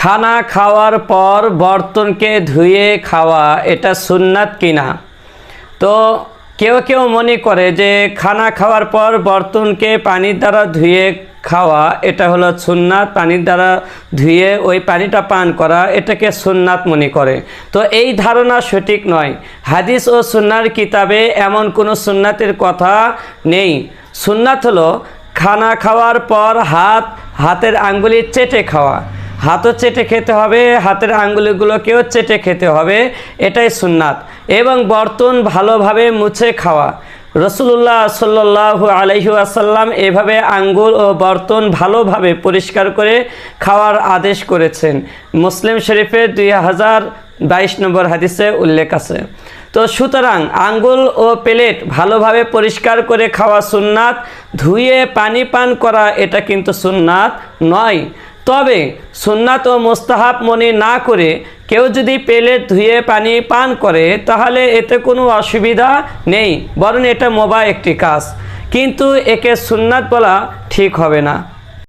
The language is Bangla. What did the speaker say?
খানা খাওয়ার পর বর্তনকে ধুয়ে খাওয়া, এটা সুন্নাত কিনা? তো কেউ কেউ মনে করে যে খানা খাওয়ার পর বর্তনকে পানির দ্বারা ধুয়ে খাওয়া, এটা হলো সুন্নাত। পানির দ্বারা ধুয়ে ওই পানিটা পান করা, এটাকে সুন্নাত মনে করে। তো এই ধারণা সঠিক নয়। হাদিস ও সুন্নার কিতাবে এমন কোনো সুন্নাতের কথা নেই। সুন্নাত হলো খানা খাওয়ার পর হাত, হাতের আঙ্গুলি চেটে খাওয়া। হাতও চেটে খেতে হবে, হাতের আঙ্গুলিগুলোকেও চেটে খেতে হবে, এটাই সুন্নাত। এবং বর্তন ভালোভাবে মুছে খাওয়া। রসুল্লাহ সাল্লাহ আলহি আসাল্লাম এভাবে আঙ্গুল ও বর্তন ভালোভাবে পরিষ্কার করে খাওয়ার আদেশ করেছেন। মুসলিম শরীফের দুই হাজার বাইশ নম্বর হাদিসে উল্লেখ আছে। তো সুতরাং আঙ্গুল ও প্লেট ভালোভাবে পরিষ্কার করে খাওয়া সুন্নাত, ধুয়ে পানি পান করা এটা কিন্তু সুন্নাত নয়। তবে সুন্নাত ও মোস্তাহাব মনে না করে কেউ যদি পেলেট ধুয়ে পানি পান করে, তাহলে এতে কোনো অসুবিধা নেই, বরং এটা মোবা একটি কাজ। কিন্তু একে সুন্নাত বলা ঠিক হবে না।